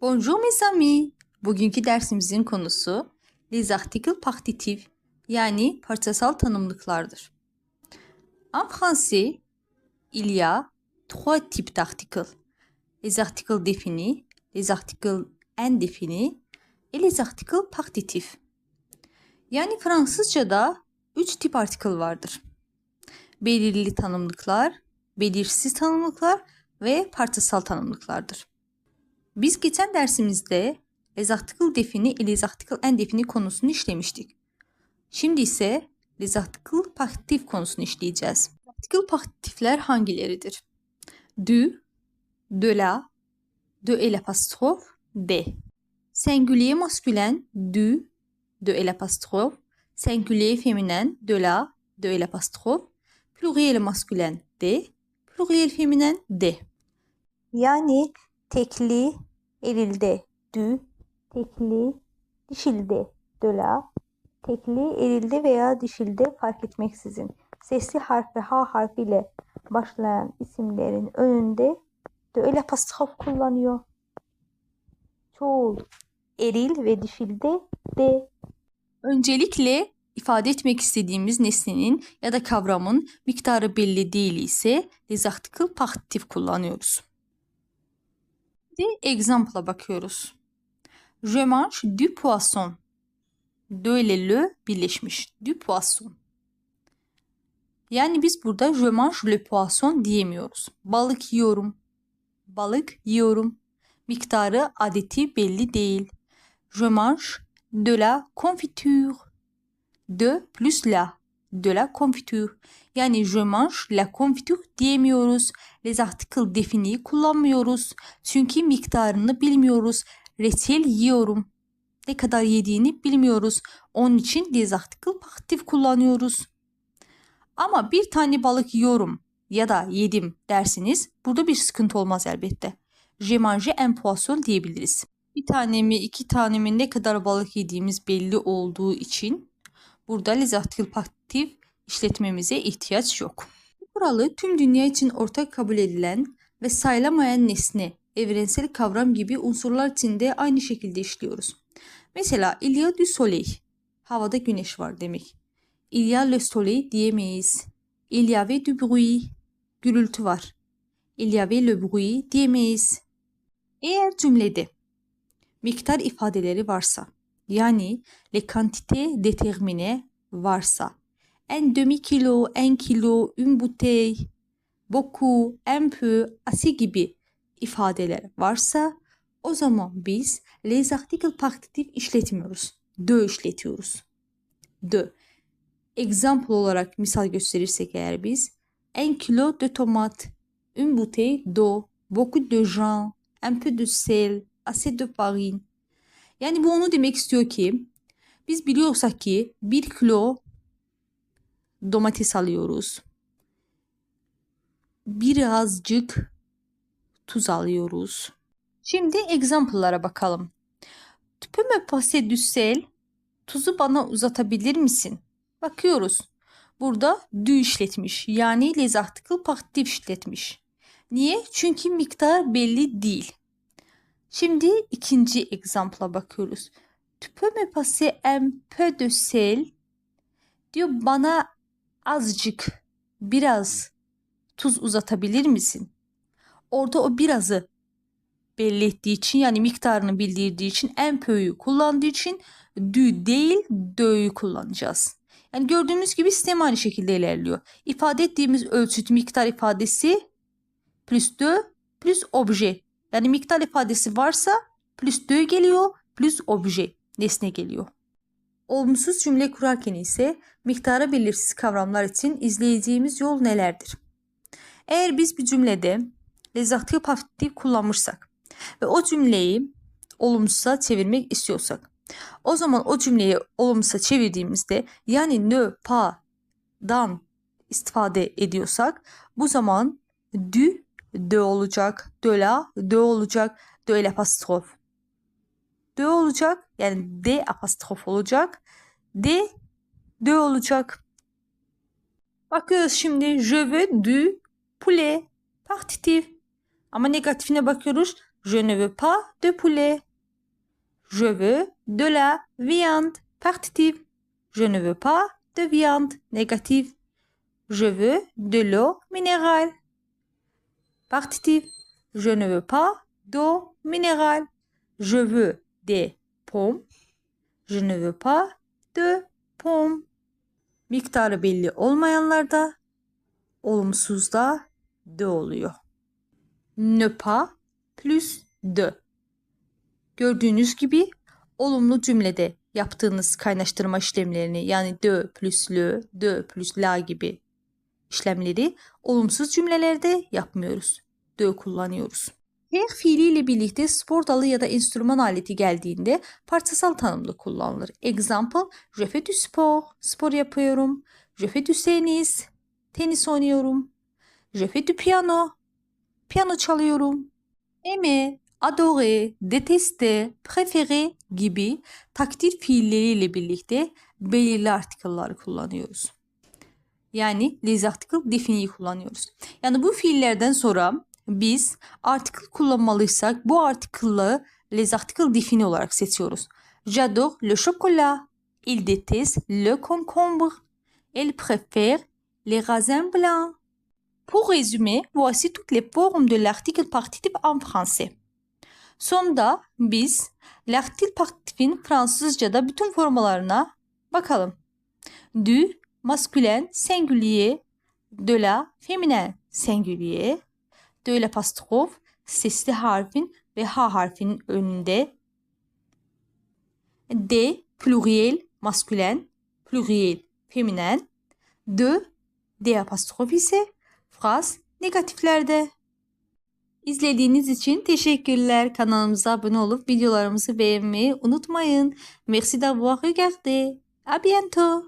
Bonjour mes amis. Bugünkü dersimizin konusu les articles partitifs yani parçasal tanımlıklardır. En français, il y a trois types d'articles. Les articles définis, les articles indéfinis et les articles partitifs. Yani Fransızca'da üç tip article vardır. Belirli tanımlıklar, belirsiz tanımlıklar ve parçasal tanımlıklardır. Biz geçen dersimizde les articles définis et les articles indéfinis konusunu işlemiştik. Şimdi ise les articles partitifs konusunu işleyeceğiz. Article partitifler hangileridir? Du, de la, de et l'apostrophe, de. Singulier masculin du, de et l'apostrophe, singulier féminin de la, de et l'apostrophe, pluriel masculin de, pluriel féminin de. Yani tekli erilde dü, tekli dişilde döla, tekli erilde veya dişilde fark etmeksizin sesli harf ha harfiyle başlayan isimlerin önünde döl apostrof kullanıyor. Çoğul eril ve dişilde de Öncelikle ifade etmek istediğimiz nesnenin ya da kavramın miktarı belli değil ise les articles partitifs kullanıyoruz. Şimdi example'a bakıyoruz. Je mange du poisson. De ile le birleşmiş. Du poisson. Yani biz burada je mange le poisson diyemiyoruz. Balık yiyorum. Balık yiyorum. Miktarı adeti belli değil. Je mange de la confiture. De plus la. De la confiture. Yani je mange la confiture diyemiyoruz. Les articles définis kullanmıyoruz. Çünkü miktarını bilmiyoruz. Reçel yiyorum. Ne kadar yediğini bilmiyoruz. Onun için les articles partitifs kullanıyoruz. Ama bir tane balık yiyorum ya da yedim dersiniz burada bir sıkıntı olmaz elbette. Je mange un poisson diyebiliriz. Bir tane mi iki tane mi ne kadar balık yediğimiz belli olduğu için burada les articles partitifs işletmemize ihtiyaç yok. Bu kuralı tüm dünya için ortak kabul edilen ve sayılamayan nesne, evrensel kavram gibi unsurlar için de aynı şekilde işliyoruz. Mesela il y a du soleil. Havada güneş var demek. Il y a le soleil diyemeyiz. Il y avait du bruit. Gürültü var. Il y avait le bruit diyemeyiz. Eğer cümlede miktar ifadeleri varsa yani les quantités déterminées varsa un demi kilo, un kilo, une bouteille, beaucoup, un peu, assez gibi ifadeler varsa o zaman biz les articles partitifs işletmiyoruz. De işletiyoruz. De. Example olarak misal gösterirsek eğer biz un kilo de tomate, une bouteille d'eau, beaucoup de gens, un peu de sel, assez de farine. Yani bu onu demek istiyor ki biz biliyorsak ki bir kilo domates alıyoruz. Birazcık tuz alıyoruz. Şimdi example'lara bakalım. Tu peux me passer du sel? Tuzu bana uzatabilir misin? Bakıyoruz. Burada dü işletmiş. Yani les articles partitifs işletmiş. Niye? Çünkü miktar belli değil. Şimdi ikinci example'a bakıyoruz. Tu peux me passer un peu de sel? Diyor bana azıcık, biraz tuz uzatabilir misin? Orada o birazı belli ettiği için yani miktarını bildirdiği için en pöyü kullandığı için dü değil dö'yü kullanacağız. Yani gördüğümüz gibi sistem aynı şekilde ilerliyor. İfade ettiğimiz ölçüt miktar ifadesi plus de plus obje. Yani miktar ifadesi varsa plus de geliyor plus obje nesne geliyor. Olumsuz cümle kurarken ise miktara belirsiz kavramlar için izleyeceğimiz yol nelerdir? Eğer biz bir cümlede articles partitifs kullanmışsak ve o cümleyi olumsuza çevirmek istiyorsak o zaman o cümleyi olumsuza çevirdiğimizde yani ne pa dan istifade ediyorsak bu zaman du de olacak, de la de olacak, de l'apostrophe de olacak yani de apostrof olacak, de de olacak. Bakıyoruz şimdi je veux du poulet partitif. Ama negatifine bakıyoruz. Je ne veux pas de poulet. Je veux de la viande. Partitif. Je ne veux pas de viande. Négatif. Je veux de l'eau minérale. Partitif. Je ne veux pas d'eau minérale. Je veux des pommes. Je ne veux pas de pommes. Miktarı belli olmayanlarda olumsuzda de oluyor. Ne pas plus de. Gördüğünüz gibi olumlu cümlede yaptığınız kaynaştırma işlemlerini yani de plus le, de plus la gibi işlemleri olumsuz cümlelerde yapmıyoruz. De kullanıyoruz. Her fiiliyle birlikte spor dalı ya da enstrüman aleti geldiğinde parçasal tanımlı kullanılır. Example, je fais du sport, spor yapıyorum. Je fais du tennis, tenis oynuyorum. Je fais du piano, piyano çalıyorum. Aimer, adorer, détester, préférer gibi takdir fiilleriyle birlikte belirli article'ları kullanıyoruz. Yani les articles défini'yi kullanıyoruz. Yani bu fiillerden sonra biz article kullanmalıysak bu article'ı les articles définis olarak seçiyoruz. J'adore le chocolat. Il déteste le concombre. Elle préfère les raisins blancs. Pour résumer, voici toutes les formes de l'article partitif en français. Sonda biz l'article partitifin Fransızca'da bütün formalarına bakalım. Du masculin singulier, de la féminin singulier, de l'apostrophe sesli harfin ve H harfinin önünde. De pluriel masculin, pluriel feminen. De, D apostrof ise fraz negatiflerde. İzlediğiniz için teşekkürler. Kanalımıza abone olup videolarımızı beğenmeyi unutmayın. Merci d'avoir regardé. À bientôt.